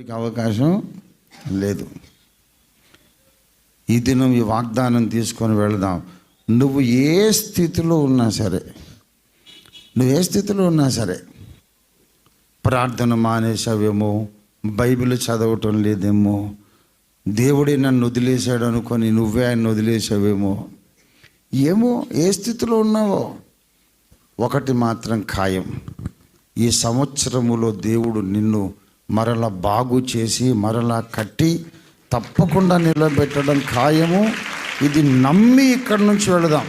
అవకాశం లేదు. ఈ దినం ఈ వాగ్దానం తీసుకొని వెళదాం. నువ్వు ఏ స్థితిలో ఉన్నా సరే నువ్వు ఏ స్థితిలో ఉన్నా సరే ప్రార్థన మానేసావేమో బైబిల్ చదవటం లేదేమో దేవుడే నన్ను వదిలేశాడు అనుకొని నువ్వే ఆయన వదిలేసావేమో ఏమో ఏ స్థితిలో ఉన్నావో ఒకటి మాత్రం ఖాయం. ఈ సంవత్సరములో దేవుడు నిన్ను మరల బాగు చేసి మరలా కట్టి తప్పకుండా నిలబెట్టడం ఖాయము. ఇది నమ్మి ఇక్కడి నుంచి వెళదాం.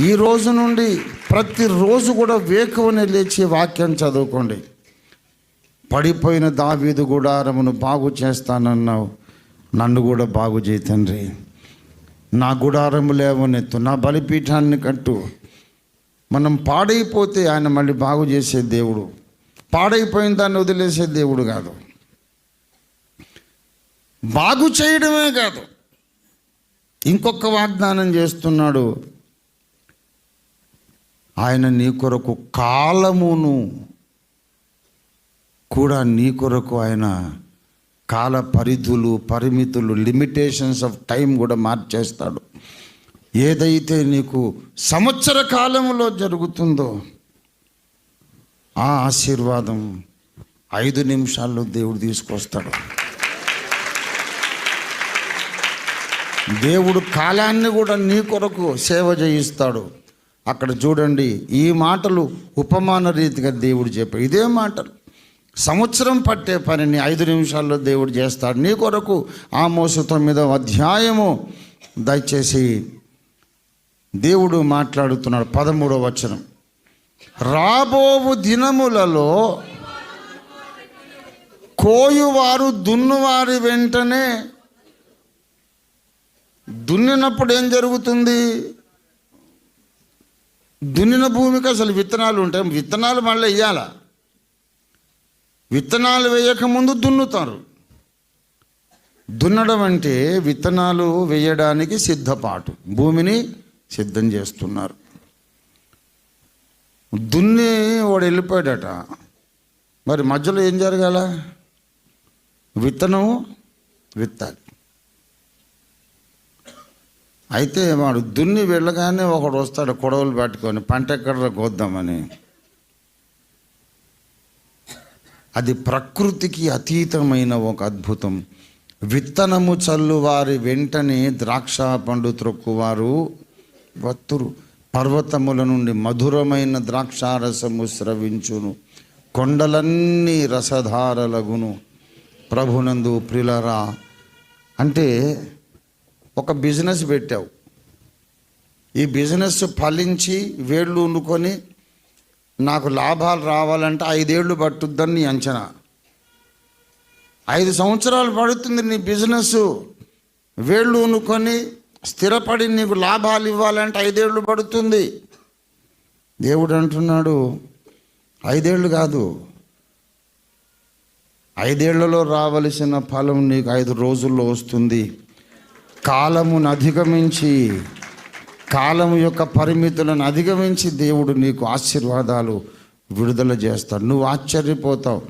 ఈ రోజు నుండి ప్రతిరోజు కూడా వేకువని లేచి వాక్యం చదువుకోండి. పడిపోయిన దావీదు గుడారమును బాగు చేస్తానన్నావు. నన్ను కూడా బాగు చేయి తండ్రి. నా గుడారము లేవనెత్తు నా బలిపీఠాన్ని కట్టు. మనం పాడైపోతే ఆయన మళ్ళీ బాగు చేసే దేవుడు. పాడైపోయిన దాన్ని వదిలేసే దేవుడు కాదు. బాగు చేయడమే కాదు. ఇంకొక వాగ్దానం చేస్తున్నాడు. ఆయన నీ కొరకు కాలమును కూడా నీ కొరకు ఆయన కాల పరిధులు పరిమితులు లిమిటేషన్స్ ఆఫ్ టైం కూడా మార్చేస్తాడు. ఏదైతే నీకు సంవత్సర కాలంలో జరుగుతుందో ఆ ఆశీర్వాదం ఐదు నిమిషాల్లో దేవుడు తీసుకొస్తాడు. దేవుడు కాలాన్ని కూడా నీ కొరకు సేవ చేయిస్తాడు. అక్కడ చూడండి ఈ మాటలు ఉపమాన రీతిగా దేవుడు చెప్పాడు. ఇదే మాటలు సంవత్సరం పట్టే పనిని ఐదు నిమిషాల్లో దేవుడు చేస్తాడు. నీ కొరకు ఆ మోసు తొమ్మిదవ అధ్యాయము దయచేసి దేవుడు మాట్లాడుతున్నాడు పదమూడవ వచనం. రాబోవు దినములలో కోయువారు దున్నువారి వెంటనే దున్నినప్పుడు ఏం జరుగుతుంది? దున్నిన భూమికి అసలు విత్తనాలు ఉంటాయి విత్తనాలు మళ్ళీ వేయాల విత్తనాలు వేయకముందు దున్నుతారు. దున్నడం అంటే విత్తనాలు వేయడానికి సిద్ధపాటు. భూమిని సిద్ధం చేస్తున్నారు. దున్ని వాడు వెళ్ళిపోయాడట. మరి మధ్యలో ఏం జరగాల? విత్తనం విత్తాలి. అయితే వాడు దున్ని వెళ్ళగానే ఒకడు వస్తాడు కొడవలు పట్టుకొని పంట ఎక్కడ కోద్దామని. అది ప్రకృతికి అతీతమైన ఒక అద్భుతం. విత్తనము చల్లువారి వెంటనే ద్రాక్ష పండు త్రొక్కువారు వత్తురు. పర్వతముల నుండి మధురమైన ద్రాక్షారసము స్రవించును. కొండలన్నీ రసధారలగును. ప్రభునందు ప్రిలరా అంటే ఒక బిజినెస్ పెట్టావు. ఈ బిజినెస్ ఫలించి వేళ్ళు వండుకొని నాకు లాభాలు రావాలంటే ఐదేళ్ళు పట్టుద్దని నీ అంచనా. ఐదు సంవత్సరాలు పడుతుంది నీ బిజినెస్ వేళ్ళు ఉనుకొని స్థిరపడి నీకు లాభాలు ఇవ్వాలంటే ఐదేళ్ళు పడుతుంది. దేవుడు అంటున్నాడు ఐదేళ్ళు కాదు. ఐదేళ్ళలో రావలసిన ఫలం నీకు ఐదు రోజుల్లో వస్తుంది. కాలమును అధిగమించి కాలం యొక్క పరిమితులను అధిగమించి దేవుడు నీకు ఆశీర్వాదాలు విడుదల చేస్తాడు. నువ్వు ఆశ్చర్యపోతావు.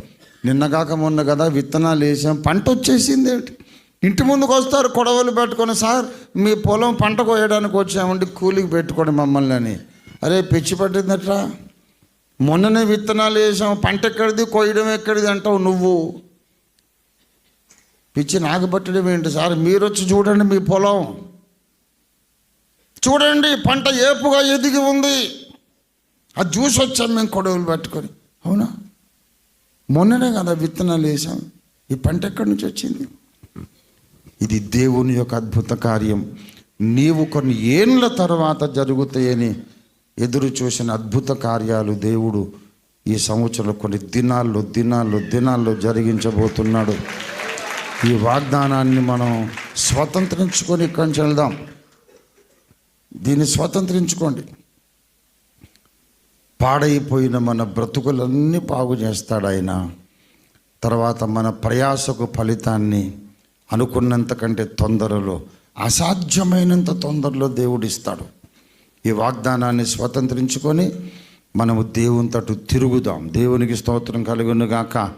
నిన్నగాక మొన్న కదా విత్తనాలు వేసాం పంట వచ్చేసింది ఏంటి ఇంటి ముందుకు వస్తారు కొడవలు పెట్టుకొని సార్ మీ పొలం పంట కోయడానికి వచ్చామండి కూలికి పెట్టుకోండి మమ్మల్ని అని. అరే పిచ్చి పట్టిందట్రా? మొన్ననే విత్తనాలు వేసాం పంట ఎక్కడిది కోయడం ఎక్కడిది అంటావు నువ్వు. పిచ్చి నాకు పట్టడం ఏంటి సార్? మీరు వచ్చి చూడండి మీ పొలం. చూడండి పంట ఏపుగా ఎదిగి ఉంది. అది చూసి వచ్చాం మేము కొడవలు పెట్టుకొని. అవునా? మొన్ననే కదా విత్తనాలు వేసాం. ఈ పంట ఎక్కడి నుంచి వచ్చింది? ఇది దేవుని యొక్క అద్భుత కార్యం. నీవు కొన్ని ఏండ్ల తర్వాత జరుగుతాయని ఎదురు చూసిన అద్భుత కార్యాలు దేవుడు ఈ సంవత్సరం కొన్ని దినాల్లో దినాల్లో దినాల్లో జరిగించబోతున్నాడు. ఈ వాగ్దానాన్ని మనం స్వతంత్రించుకొని ఇక్కడి నుంచి వెళ్దాం. దీన్ని స్వతంత్రించుకోండి. పాడైపోయిన మన బ్రతుకులన్నీ బాగు చేస్తాడు ఆయన. తర్వాత మన ప్రయాసకు ఫలితాన్ని అనుకున్నంత కంటే తొందరలో అసాధ్యమైనంత తొందరలో దేవుడిస్తాడు. ఈ వాగ్దానాన్ని స్వతంత్రించుకొని మనము దేవుని తట్టు తిరుగుదాం. దేవునికి స్తోత్రం కలుగునుగాక.